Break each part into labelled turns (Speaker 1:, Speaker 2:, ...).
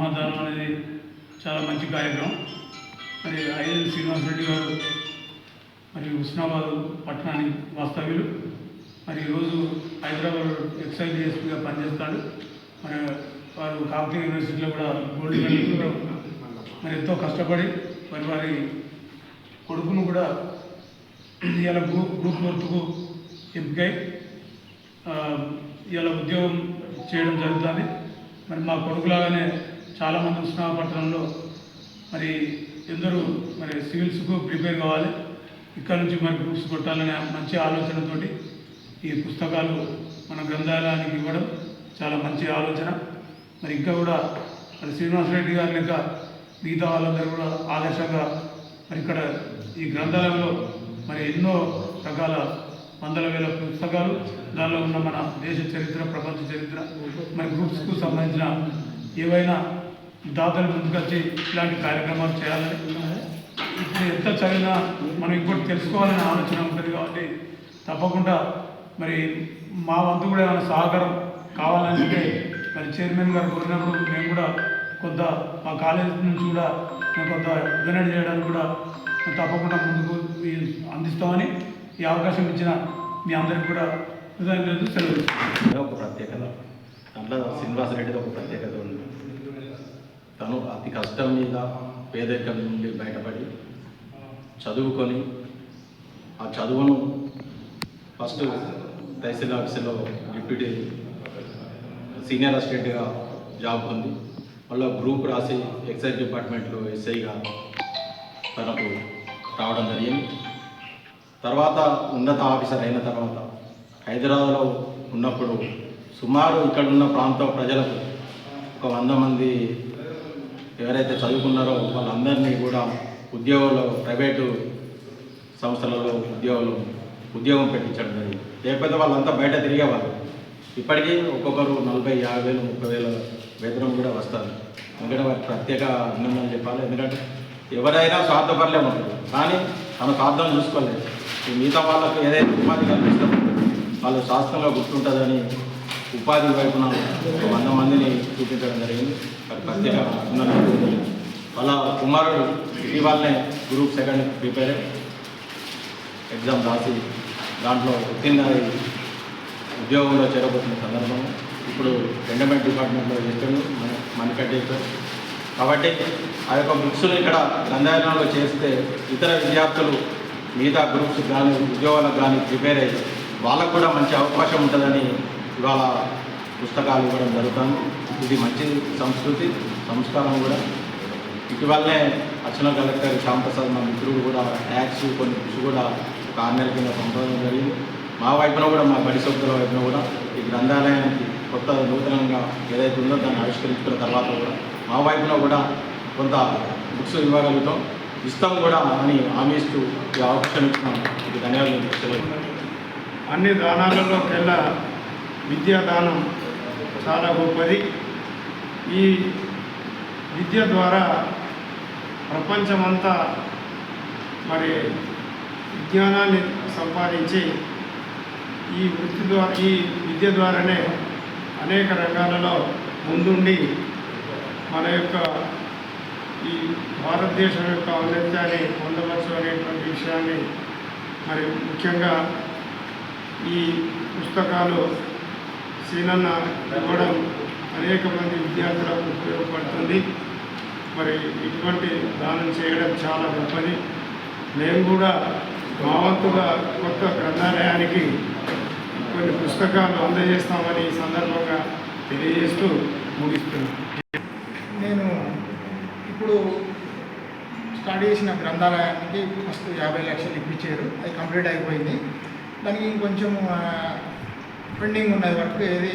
Speaker 1: మహాదానం అనేది చాలా మంచి కార్యక్రమం. మరి ఐఎల్ శ్రీనివాస్ రెడ్డి గారు మరియు హుస్నాబాద్ పట్టణానికి వాస్తవ్యులు. మరి ఈరోజు హైదరాబాద్ ఎక్సైజ్ డిఎస్పీగా పనిచేస్తాడు. మరి వారు కాకతీయ యూనివర్సిటీలో కూడా గోల్డ్ మెడల్ మరి ఎంతో కష్టపడి మరి వారి కొడుకును కూడా ఇవాళ గ్రూప్ గ్రూప్ వర్క్కు ఎంపికై ఆ, ఇవాళ ఉద్యోగం చేయడం జరుగుతుంది. మరి మా కొడుకులాగానే చాలామంది ఉష్ణాపట్నంలో మరి ఎందరూ మరి సివిల్స్కు ప్రిపేర్ కావాలి. ఇక్కడ నుంచి మరి గ్రూప్స్ కొట్టాలనే మంచి ఆలోచనతోటి ఈ పుస్తకాలు మన గ్రంథాలయానికి ఇవ్వడం చాలా మంచి ఆలోచన. మరి ఇంకా కూడా మరి శ్రీనివాసరెడ్డి గారి లెక్క మిగతా వాళ్ళందరూ కూడా ఆదర్శంగా మరి ఇక్కడ ఈ గ్రంథాలయంలో మరి ఎన్నో రకాల వందల వేల పుస్తకాలు దానిలో ఉన్న మన దేశ చరిత్ర ప్రపంచ చరిత్ర మరి గ్రూప్స్కు సంబంధించిన ఏవైనా దాతలు ముందుకొచ్చి ఇలాంటి కార్యక్రమాలు చేయాలని ఇప్పుడు ఎంత చదివినా మనం ఇంకోటి తెలుసుకోవాలనే ఆలోచన ఉంటుంది కాబట్టి తప్పకుండా మరి మా వంతు కూడా ఏమైనా సహకారం కావాలంటే మరి చైర్మన్ గారు కోరినప్పుడు మేము కూడా కొంత మా కాలేజ్ నుంచి కూడా మేము కొంత డొనేట్ చేయడానికి కూడా తప్పకుండా ముందుకు అందిస్తామని ఈ అవకాశం ఇచ్చిన మీ అందరికి కూడా కృతజ్ఞతలు సెలవు
Speaker 2: ఒక ప్రత్యేకత. దాంట్లో శ్రీనివాసరెడ్డిది ఒక ప్రత్యేకత ఉంది. తను అతి కష్టం మీద పేదరికం నుండి బయటపడి చదువుకొని ఆ చదువును ఫస్ట్ తహసీల్ ఆఫీసులో డిప్యూటీ సీనియర్ అసిస్టెంట్గా జాబ్ పొంది మళ్ళీ గ్రూప్ రాసి ఎక్సైజ్ డిపార్ట్మెంట్లో ఎస్ఐగా తనకు రావడం జరిగింది. తర్వాత ఉన్నత ఆఫీసర్ అయిన తర్వాత హైదరాబాద్లో ఉన్నప్పుడు సుమారు ఇక్కడ ఉన్న ప్రాంత ప్రజలకు ఒక వంద మంది ఎవరైతే చదువుకున్నారో వాళ్ళందరినీ కూడా ఉద్యోగంలో ప్రైవేటు సంస్థలలో ఉద్యోగులు ఉద్యోగం పెట్టించడం జరిగింది. లేకపోతే వాళ్ళంతా బయట తిరిగేవాళ్ళు. ఇప్పటికీ ఒక్కొక్కరు నలభై యాభై వేలు ముప్పై వేల వేతనం కూడా వస్తారు. ఎందుకంటే వారికి ప్రత్యేక అభినందనలు చెప్పాలి. ఎందుకంటే ఎవరైనా స్వార్థపరలే ఉంటారు. కానీ తన స్వార్థం చూసుకోలేదు మిగతా వాళ్ళకు ఏదైతే ఉపాధి కల్పిస్తామో వాళ్ళు శాస్త్రంగా గుర్తుంటుందని ఉపాధి వైపున ఒక వంద మందిని చూపించడం జరిగింది. వారికి ప్రత్యేక అభినందనలు వాళ్ళ కుమారుడు ఇటీవలనే గ్రూప్ సెకండ్ ప్రిపేర్ అయ్యి ఎగ్జామ్ రాసి దాంట్లో ఉత్తీర్ణ ఉద్యోగంలో చేరబోతున్న సందర్భం ఇప్పుడు ఎండమెంట్ డిపార్ట్మెంట్లో చేస్తాడు మన మణికట్టేశ్వర్ కాబట్టి ఆ యొక్క బుక్స్ను ఇక్కడ గంధాయనంలో చేస్తే ఇతర విద్యార్థులు మిగతా గ్రూప్స్ కానీ ఉద్యోగాలకు కానీ ప్రిపేర్ అయ్యి వాళ్ళకు కూడా మంచి అవకాశం ఉంటుందని ఇవాళ పుస్తకాలు ఇవ్వడం జరుగుతుంది ఇది మంచి సంస్కృతి సంస్కారం కూడా. ఇటీవలనే అర్చన కలెక్టర్ శ్యాంప్రసాద్ మా మిత్రుడు కూడా ట్యాక్స్ కొన్ని బుక్స్ కూడా ఒక ఆరు కింద పంపడం జరిగింది. మా వైపున కూడా మా బడి సభ్యుల వైపున కూడా ఈ గ్రంథాలయానికి కొత్త నూతనంగా ఏదైతే ఉందో దాన్ని ఆవిష్కరించుకున్న తర్వాత కూడా మా వైపున కూడా కొంత బుక్స్ ఇవ్వగలుగుతాం. ఇస్తాం కూడా అని హామీ ఇస్తూ ఈ అవకాశం ఇచ్చిన ఇది ధన్యవాదాలు అన్ని
Speaker 3: అన్ని దానాలలోకెల్లా విద్యాదానం చాలా గొప్పది. ఈ విద్య ద్వారా ప్రపంచమంతా మరి విజ్ఞానాన్ని సంపాదించి ఈ వృత్తి ద్వారా ఈ విద్య ద్వారానే అనేక రంగాలలో ముందుండి మన యొక్క ఈ భారతదేశం యొక్క ఔన్నత్యాన్ని పొందవచ్చు అనేటువంటి విషయాన్ని మరి ముఖ్యంగా ఈ పుస్తకాలు సీనన్న ఇవ్వడం అనేక మంది విద్యార్థులకు ఉపయోగపడుతుంది. మరి ఇటువంటి దానం చేయడం చాలా గొప్పది. మేము కూడా మా వంతుగా కొత్త గ్రంథాలయానికి కొన్ని పుస్తకాలు అందజేస్తామని ఈ సందర్భంగా తెలియజేస్తూ ముగిస్తున్నాను.
Speaker 4: నేను ఇప్పుడు స్టార్ట్ చేసిన గ్రంథాలయానికి ఫస్ట్ యాభై లక్షలు ఇప్పించారు. అది కంప్లీట్ అయిపోయింది. దానికి ఇంకొంచెం పెండింగ్ ఉన్నది వర్క్ ఏది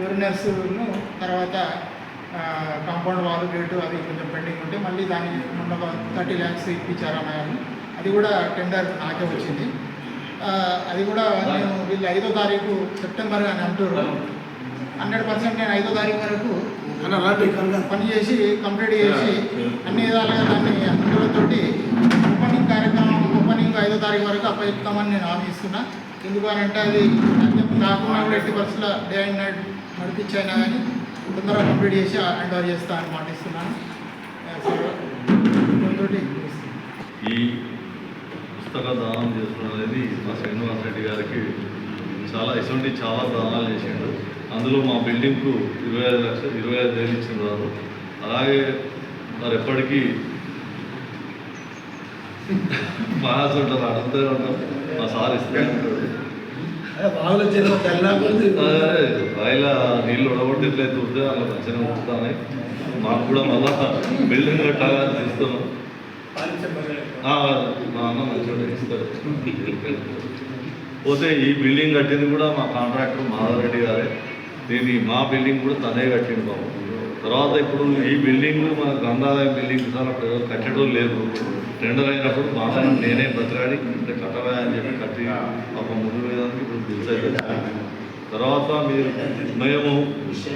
Speaker 4: యూరినర్స్ను తర్వాత కాంపౌండ్ వాల్ గేటు అది కొంచెం పెండింగ్ ఉంటే మళ్ళీ దాన్ని మొన్న థర్టీ ల్యాక్స్ ఇప్పించారు అన్నగారు అది కూడా టెండర్ నాకే వచ్చింది. అది కూడా నేను వీళ్ళు ఐదో తారీఖు సెప్టెంబర్ అని అంటున్నారు హండ్రెడ్ పర్సెంట్ నేను ఐదో తారీఖు వరకు పని చేసి కంప్లీట్ చేసి అన్ని విధాలుగా దాన్ని అందులతోటి ఓపెనింగ్ కార్యక్రమం ఓపెనింగ్ ఐదో తారీఖు వరకు అప్పచెప్తామని నేను హామీ ఇస్తున్నా. ఎందుకు అని అంటే అది కాకుండా కూడా ఎట్టి డే అండ్ నైట్ నడిపించైనా కానీ తొందరగా కంప్లీట్ చేసి హ్యాండ్ ఓవర్ చేస్తా అని తోటి
Speaker 5: ఈ పుస్తక దానం చేసుకోవడం అనేది మా శ్రీనివాస్ రెడ్డి గారికి చాలా ఇటువంటి చాలా దానాలు చేసిండు. అందులో మా బిల్డింగ్కు ఇరవై ఐదు లక్షలు ఇరవై ఐదు వేలు ఇచ్చింది వారు అలాగే మరి ఎప్పటికీ మహాస్ ఉంటారు అడుగుతూనే ఉంటాం. మా సార్ ఇస్తూనే ఉంటాడు
Speaker 6: చిన్న
Speaker 5: రైల నీళ్ళు ఉడగొట్టి ఉంటే అలా మంచిగా ఉంటున్నాయి మాకు కూడా మళ్ళా బిల్డింగ్ కట్టాలని తీస్తున్నాం మా అన్న మంచిగా ఇస్తారు పోతే ఈ బిల్డింగ్ కట్టింది కూడా మా కాంట్రాక్టర్ మాధవరెడ్డి గారే. దీన్ని మా బిల్డింగ్ కూడా తనే కట్టింది బాబు. తర్వాత ఇప్పుడు ఈ బిల్డింగ్ మన గ్రంథాలయం బిల్డింగ్ సార్ అప్పుడు ఎవరు కట్టడం లేదు టెండర్ అయినప్పుడు మా నాన్న నేనే బతిరాడి అంటే కట్టవా అని చెప్పి కట్టి ఒక ముందు వేదానికి ఇప్పుడు బిల్స్ అయితే వచ్చినాయి. తర్వాత మీరు మేము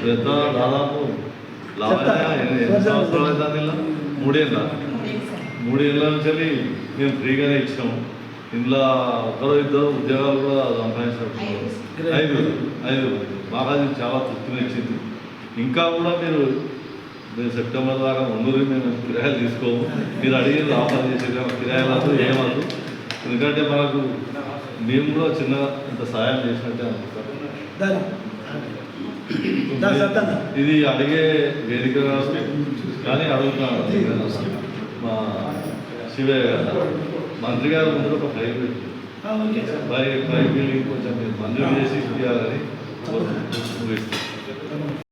Speaker 5: పెద్ద దాదాపు లాభాయా ఎన్ని ఎన్ని సంవత్సరాలు అవుతుంది ఇలా మూడేళ్ళ? మూడేళ్ళ నుంచి వెళ్ళి మేము ఫ్రీగానే ఇచ్చినాము ఇందులో ఒకరో ఇద్దరు ఉద్యోగాలు కూడా సంపాదించినట్టు ఐదు. ఐదు. మాకు అది చాలా తృప్తినిచ్చింది ఇంకా కూడా మీరు మీరు సెప్టెంబర్ దాకా ముందు మేము కిరాయిలు తీసుకోము. మీరు అడిగిన ఆఫర్ చేసే కిరాయిలు ఏమద్దు ఎందుకంటే మనకు మేము కూడా చిన్నగా ఇంత సాయం చేసినట్టే అనుకుంటాం. ఇది అడిగే వేదిక కానీ అడుగుతున్నాను మా గారు. మంత్రి గారు ముందు ఒక ఫైల్ పెట్టి పై బిల్డింగ్ కొంచెం మీరు మంజూరు చేసి ఇవ్వాలని